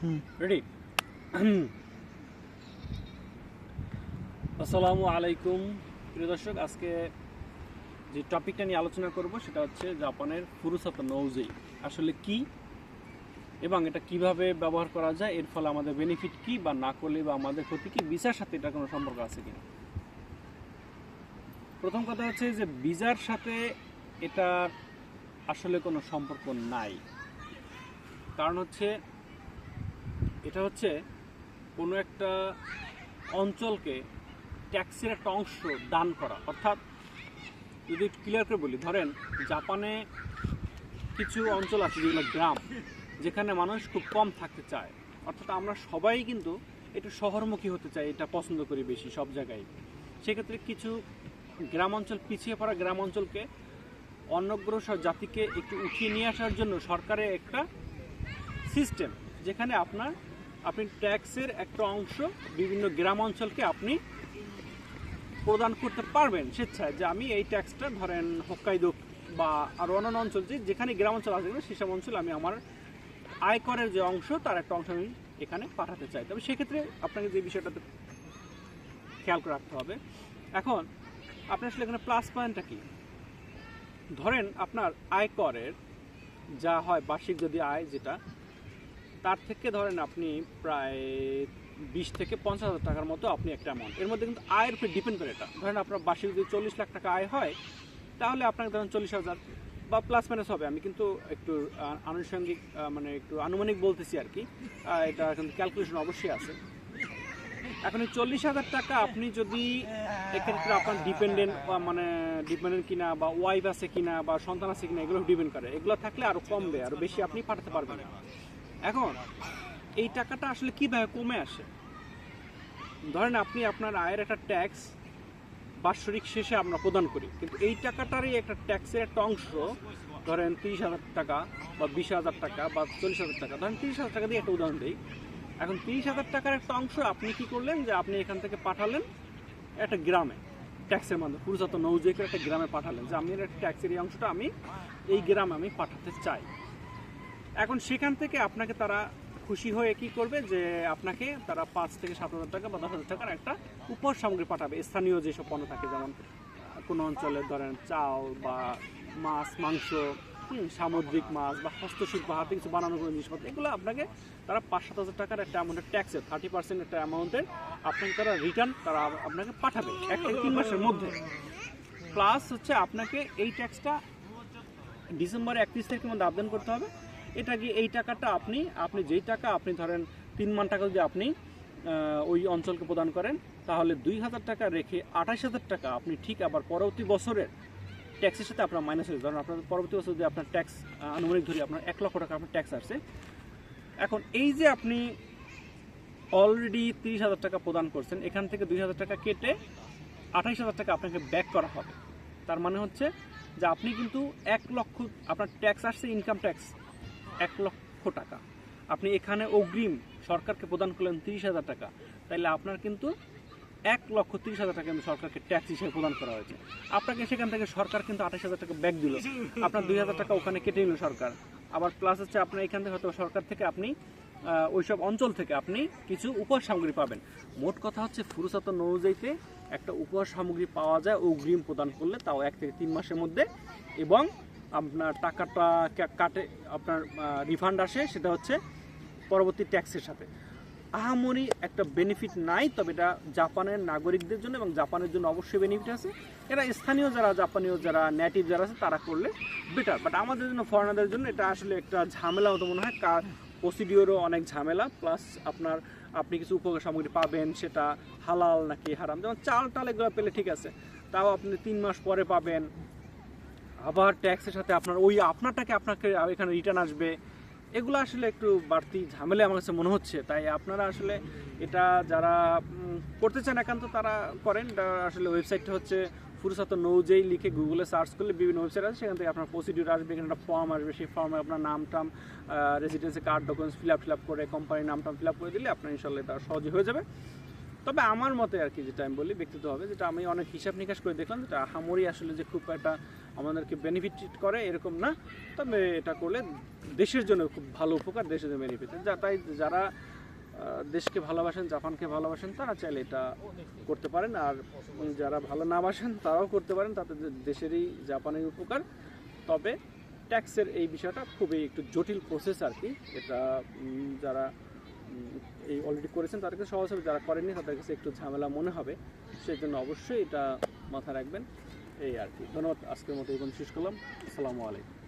হুম। Ready আসসালামু আলাইকুম। প্রিয় দর্শক আজকে যে টপিকটা নিয়ে আলোচনা করব সেটা হচ্ছে জাপানের ফুরুসাত নৌজেই আসলে কি এবং এটা কীভাবে ব্যবহার করা যায় এর ফলে আমাদের বেনিফিট কি বা না করলে বা আমাদের ক্ষতি কি ভিসার সাথে এটা কোনো সম্পর্ক আছে কিনা? প্রথম কথা হচ্ছে যে ভিসার সাথে এটার আসলে কোনো সম্পর্ক নাই। কারণ হচ্ছে, এটা হচ্ছে কোনো একটা অঞ্চলকে ট্যাক্সের একটা অংশ দান করা। অর্থাৎ, যদি ক্লিয়ার করে বলি, ধরেন জাপানে কিছু অঞ্চল আছে, যেগুলো গ্রাম, যেখানে মানুষ খুব কম থাকতে চায়। অর্থাৎ আমরা সবাই কিন্তু একটু শহরমুখী হতে চাই, এটা পছন্দ করি বেশি সব জায়গায়। সেক্ষেত্রে কিছু গ্রাম অঞ্চল, পিছিয়ে পড়া গ্রাম অঞ্চলকে অন্নগ্রসর জাতিকে একটু উঠিয়ে নিয়ে আসার জন্য সরকারের একটা সিস্টেম, যেখানে আপনার, আপনি ট্যাক্সের একটা অংশ বিভিন্ন গ্রাম অঞ্চলকে আপনি প্রদান করতে পারবেন স্বেচ্ছায়। যে আমি এই ট্যাক্সটা ধরেন হোক্কাইদো বা আরও অন্যান্য অঞ্চল যে যেখানে গ্রাম অঞ্চল আসবে সেসব অঞ্চল আমি আমার আয়করের যে অংশ, তার একটা অংশ আমি এখানে পাঠাতে চাই। তবে সেক্ষেত্রে আপনাকে যে বিষয়টাতে খেয়াল রাখতে হবে, এখন আপনি আসলে এখানে প্লাস পয়েন্টটা কি? ধরেন আপনার আয়করের যা হয় বার্ষিক যদি আয় যেটা, তার থেকে ধরেন আপনি প্রায় বিশ থেকে পঞ্চাশ হাজার টাকার মতো আপনি একটা অ্যামাউন্ট এর মধ্যে কিন্তু আয়ের উপরে ডিপেন্ড করে এটা। ধরেন আপনার বার্ষিক যদি চল্লিশ লাখ টাকা আয় হয়, তাহলে আপনাকে ধরেন চল্লিশ হাজার বা প্লাস মাইনাস হবে। আমি কিন্তু একটু আনুষঙ্গিক মানে একটু আনুমানিক বলতেছি আর কি। এটা কিন্তু ক্যালকুলেশন অবশ্যই আছে। এখন এই চল্লিশ হাজার টাকা আপনি যদি এক্ষেত্রে আপনার ডিপেন্ডেন্ট মানে ডিপেন্ডেন্ট কিনা বা ওয়াইফ আছে কিনা বা সন্তান আছে কিনা এগুলো ডিপেন্ড করে। এগুলো থাকলে আরও কমবে আরও বেশি আপনি পাঠাতে পারবেন। এখন এই টাকাটা আসলে কীভাবে কমে আসে? ধরেন আপনি আপনার আয়ের একটা ট্যাক্স বাৎসরিক শেষে আমরা প্রদান করি কিন্তু এই টাকাটারই একটা ট্যাক্সের একটা অংশ ধরেন তিরিশ হাজার টাকা বা বিশ হাজার টাকা বা চল্লিশ হাজার টাকা ধরেন তিরিশ হাজার টাকা দিয়ে একটা উদাহরণ দিই। এখন তিরিশ হাজার টাকার একটা অংশ আপনি কি করলেন যে আপনি এখান থেকে পাঠালেন একটা গ্রামে, ট্যাক্সের মাধ্যমে পুরুষত নৌজেকে একটা গ্রামে পাঠালেন যে আমি একটা ট্যাক্সের এই অংশটা আমি এই গ্রামে আমি পাঠাতে চাই। এখন সেখান থেকে আপনাকে তারা খুশি হয়ে কি করবে যে আপনাকে তারা পাঁচ থেকে সাত হাজার টাকা বা দশ হাজার টাকার একটা উপহার সামগ্রী পাঠাবে। স্থানীয় যেসব পণ্য থাকে, যেমন কোনো অঞ্চলে ধরেন চাল বা মাছ, মাংস সামুদ্রিক মাছ বা হস্তশিল্প, হাতে কিছু বানানো কোনো জিনিসপত্র, এগুলো আপনাকে তারা পাঁচ সাত হাজার টাকার একটা অ্যামাউন্টের ট্যাক্সের থার্টি পার্সেন্ট একটা অ্যামাউন্টের আপনাকে তারা রিটার্ন তারা আপনাকে পাঠাবে এক থেকে তিন মাসের মধ্যে। প্লাস হচ্ছে আপনাকে এই ট্যাক্সটা ডিসেম্বর একত্রিশ তারিখের মধ্যে আবেদন করতে হবে। এটা কি এই টাকাটা আপনি আপনি যেই টাকা আপনি ধরেন তিন মান টাকা যদি আপনি ওই অঞ্চলকে প্রদান করেন, তাহলে দুই হাজার টাকা রেখে আঠাশ হাজার টাকা আপনি ঠিক আবার পরবর্তী বছরের ট্যাক্সের সাথে আপনার মাইনাস হয়ে ধরেন আপনার পরবর্তী বছর যদি আপনার ট্যাক্স আনুমানিক ধরি আপনার এক লক্ষ টাকা আপনার ট্যাক্স আসছে। এখন এই যে আপনি অলরেডি তিরিশ হাজার টাকা প্রদান করছেন, এখান থেকে দুই হাজার টাকা কেটে আঠাইশ হাজার টাকা আপনাকে ব্যাক করা হবে। তার মানে হচ্ছে যে আপনি কিন্তু এক লক্ষ, আপনার ট্যাক্স আসছে ইনকাম ট্যাক্স এক লক্ষ টাকা। আপনি এখানে অগ্রিম সরকারকে প্রদান করলেন তিরিশ হাজার টাকা। তাইলে আপনার কিন্তু এক লক্ষ তিরিশ হাজার টাকা কিন্তু সরকারকে ট্যাক্স হিসেবে প্রদান করা হয়েছে। আপনাকে সেখান থেকে সরকার কিন্তু আঠাশ হাজার টাকা ব্যাক দিল। আপনার দুই হাজার টাকা ওখানে কেটে নিল সরকার। আবার প্লাস হচ্ছে আপনার এখান থেকে হয়তো সরকার থেকে আপনি ওইসব অঞ্চল থেকে আপনি কিছু উপহার সামগ্রী পাবেন। মোট কথা হচ্ছে ফুরুসাত অনুযায়ীতে একটা উপহার সামগ্রী পাওয়া যায় অগ্রিম প্রদান করলে, তাও এক থেকে তিন মাসের মধ্যে। এবং আপনার টাকাটা কাটে, আপনার রিফান্ড আসে, সেটা হচ্ছে পরবর্তী ট্যাক্সের সাথে। আহামরি একটা বেনিফিট নাই, তবে এটা জাপানের নাগরিকদের জন্য এবং জাপানের জন্য অবশ্যই বেনিফিট আছে। এটা স্থানীয় যারা, জাপানীয় যারা নেটিভ যারা আছে, তারা করলে বেটার বাট আমাদের জন্য ফরেনারদের জন্য এটা আসলে একটা ঝামেলা হতো মনে হয়। কার প্রসিডিওরও অনেক ঝামেলা প্লাস আপনার আপনি কিছু উপকার সামগ্রী পাবেন, সেটা হালাল নাকি হারাম। যেমন চাল টাল এগুলো পেলে ঠিক আছে, তাও আপনি তিন মাস পরে পাবেন। আবার ট্যাক্সের সাথে আপনার ওই আপনারটাকে আপনাকে এখানে রিটার্ন আসবে। এগুলো আসলে একটু বাড়তি ঝামেলা আমার কাছে মনে হচ্ছে। তাই আপনারা আসলে এটা যারা করতে চান একান্ত তারা করেন। আসলে ওয়েবসাইটটা হচ্ছে ফুরসাত নৌজেই লিখে গুগলে সার্চ করলে বিভিন্ন ওয়েবসাইট আছে, সেখান থেকে আপনার প্রসিডিউর আসবে, এখানে একটা ফর্ম আসবে। সেই ফর্মে আপনার নাম টাম residency card documents fill up fill up করে কোম্পানির নাম টাম ফিল আপ করে দিলে আপনার ইনশাল্লাহ এটা সহজে হয়ে যাবে। তবে আমার মতে আর কি, যেটা আমি বলি ব্যক্তিগতভাবে, যেটা আমি অনেক হিসাব নিকাশ করে দেখলাম, যেটা হামরি আসলে যে খুব একটা আমাদেরকে বেনিফিট করে এরকম না। তবে এটা করলে দেশের জন্য খুব ভালো উপকার, দেশের জন্য বেনিফিট যা তাই যারা দেশকে ভালোবাসেন, জাপানকে ভালোবাসেন, তারা চাইলে এটা করতে পারেন। আর যারা ভালো না বাসেন, তারাও করতে পারেন। তাতে দেশেরই জাপানের উপকার। তবে ট্যাক্সের এই বিষয়টা খুবই একটু জটিল প্রসেস আর কি। এটা যারা এই অলরেডি করেছেন তাদের কাছে সহজ হবে। যারা করেননি তাদের কাছে একটু ঝামেলা মনে হবে। সেই জন্য অবশ্যই এটা মাথায় রাখবেন। এই আর কি। ধন্যবাদ আজকের মতো এখন শেষ করলাম। আসসালামু আলাইকুম।